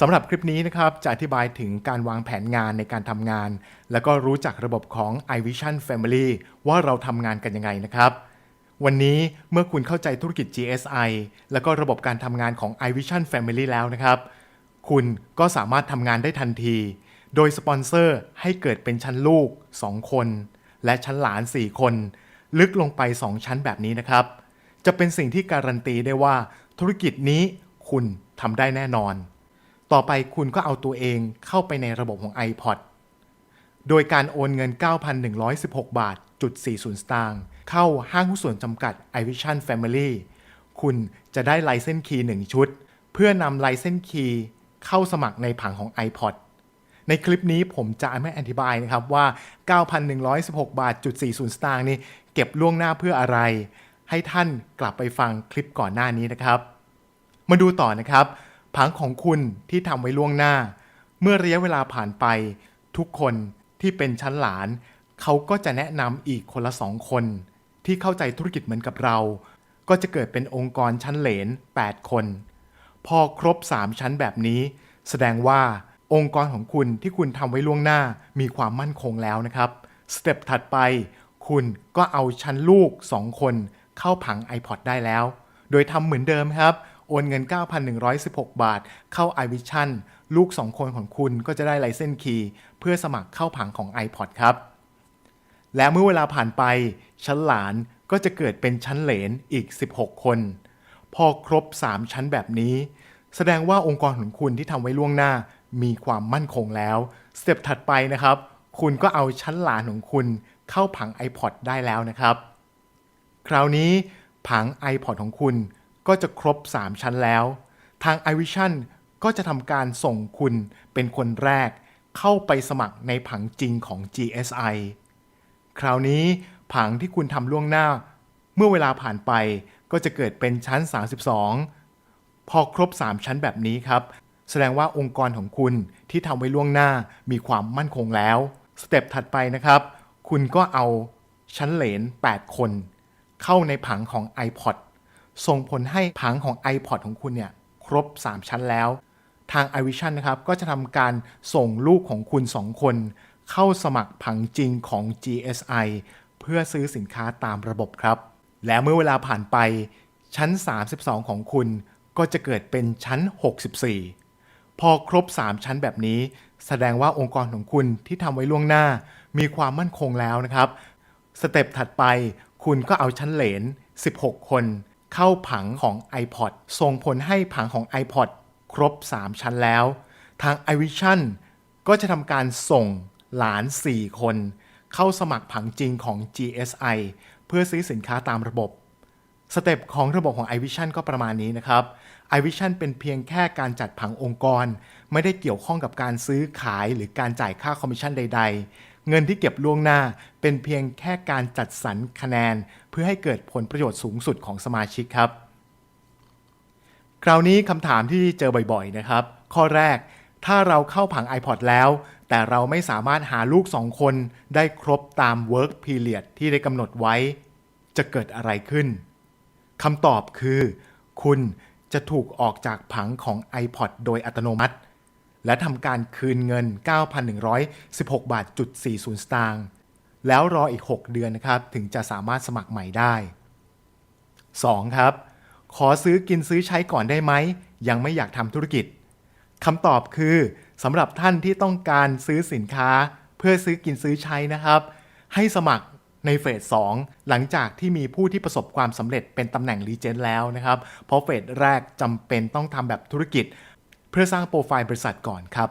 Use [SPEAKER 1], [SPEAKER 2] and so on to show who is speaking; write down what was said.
[SPEAKER 1] สำหรับคลิปนี้นะครับจะอธิบายถึงการวางแผนงานในการทำงาน แล้วก็รู้จักระบบของ iVision Family ว่าเราทำงานกันยังไงนะครับ วันนี้เมื่อคุณเข้าใจธุรกิจ GSI แล้วก็ระบบการทำงานของ iVision Family แล้วนะครับ คุณก็สามารถทำงานได้ทันที โดยสปอนเซอร์ให้เกิดเป็นชั้นลูก 2 คน และชั้นหลาน 4 คน ลึกลงไป 2 ชั้นแบบนี้นะครับ จะเป็นสิ่งที่การันตีได้ว่าธุรกิจนี้คุณทำได้แน่นอน ต่อไปคุณก็เอาตัวเองเข้าไปในระบบของ iPod โดยการโอนเงิน 9,116 บาทจุด40 สตางค์เข้าห้างหุ้นส่วนจำกัด iVision Family คุณจะได้ไลเซนคีย์ 1 ชุด เพื่อนำไลเซนคีย์เข้าสมัครในผังของ iPod ในคลิปนี้ผมจะไม่อธิบายนะครับว่า 9,116 บาทจุด40 สตางค์นี่เก็บล่วงหน้าเพื่ออะไร ให้ท่านกลับไปฟังคลิปก่อนหน้านี้นะครับ มาดูต่อนะครับ ผังของคุณที่ทำไว้ล่วงหน้า เมื่อระยะเวลาผ่านไป ทุกคนที่เป็นชั้นหลาน เขาก็จะแนะนำอีกคนละสองคน ที่เข้าใจธุรกิจเหมือนกับเรา ก็จะเกิดเป็นองค์กรชั้นเหลน 8 คน พอครบ 3 ชั้นแบบนี้ แสดงว่าองค์กรของคุณที่คุณทำไว้ล่วงหน้ามีความมั่นคงแล้วนะครับสเต็ปถัดไป คุณก็เอาชั้นลูก 2 คนเข้าผัง iPod ได้แล้ว โดยทำเหมือนเดิมครับ โอนเงิน 9,116 บาท เข้า iVision ลูก 2 คนของคุณก็จะได้ไลเซนคีย์เพื่อสมัครเข้าผังของ iPod ครับ และเมื่อเวลาผ่านไป ชั้นหลานก็จะเกิดเป็นชั้นเหลนอีก 16 คน พอครบ 3 ชั้นแบบนี้ แสดงว่าองค์กรของคุณที่ทำไว้ล่วงหน้ามีความมั่นคงแล้ว สเต็ปถัดไปนะครับ คุณก็เอาชั้นหลานของคุณเข้าผัง iPod ได้แล้วนะครับ คราวนี้ผัง iPod ของคุณ ก็จะครบ 3 ชั้นแล้ว ทาง iVision ก็จะทำการส่งคุณเป็นคนแรก เข้าไปสมัครในผังจริงของ GSI คราวนี้ผังที่คุณทำล่วงหน้า เมื่อเวลาผ่านไปก็จะเกิดเป็นชั้น 32 พอครบ 3 ชั้นแบบนี้ครับ แสดงว่าองค์กรของคุณที่ทำไว้ล่วงหน้ามีความมั่นคงแล้ว สเต็ปถัดไปนะครับ คุณก็เอาชั้นเหลน 8 คน เข้าในผังของ iPod ส่งผลให้ผังของ iPod ของคุณเนี่ยครบ 3 ชั้นแล้ว ทาง iVision นะครับก็จะทำการส่งลูกของคุณ 2 คน เข้าสมัครผังจริงของ GSI เพื่อซื้อสินค้าตามระบบครับ และเมื่อเวลาผ่านไปชั้น 32 ของคุณ ก็จะเกิดเป็นชั้น 64 พอครบ 3 ชั้นแบบนี้ แสดงว่าองค์กรของคุณที่ทำไว้ล่วงหน้า มีความมั่นคงแล้วนะครับ สเต็ปถัดไปคุณก็เอาชั้นเหลน 16 คน เข้าผังของ iPod ส่งผลให้ผังของ iPod ครบ 3 ชั้นแล้ว ทาง iVision ก็จะทำการส่งหลาน 4 คน เข้าสมัครผังจริงของ GSI เพื่อซื้อสินค้าตามระบบ สเต็ปของระบบของ iVision ก็ประมาณนี้นะครับ iVision เป็นเพียงแค่การจัดผังองค์กร ไม่ได้เกี่ยวข้องกับการซื้อขายหรือการจ่ายค่าคอมมิชชั่นใด ๆ เงินที่เก็บล่วงหน้าเป็นเพียงแค่การจัดสรรคะแนน เพื่อให้เกิดผลประโยชน์สูงสุดของสมาชิกครับ คราวนี้คำถามที่เจอบ่อยๆนะครับ ข้อแรกถ้าเราเข้าผัง iPod แล้ว แต่เราไม่สามารถหาลูก2คนได้ครบตาม work period ที่ได้กำหนดไว้ จะเกิดอะไรขึ้นคำตอบคือ คุณจะถูกออกจากผังของ iPod โดยอัตโนมัติ และทำการคืนเงิน 9,116 บาทจุด40 สตางค์แล้วรออีก 6 เดือนนะครับ ถึงจะสามารถสมัครใหม่ได้ 2. ครับ ขอซื้อกินซื้อใช้ก่อนได้ไหม ยังไม่อยากทำธุรกิจคำตอบคือสำหรับท่านที่ต้องการซื้อสินค้า เพื่อซื้อกินซื้อใช้นะครับ ให้สมัครในเฟส 2 หลังจากที่มีผู้ที่ประสบความสำเร็จเป็นตำแหน่งรีเจนแล้วนะครับ เพราะเฟสแรกจำเป็นต้องทำแบบธุรกิจ เพื่อสร้างโปรไฟล์บริษัทก่อนครับ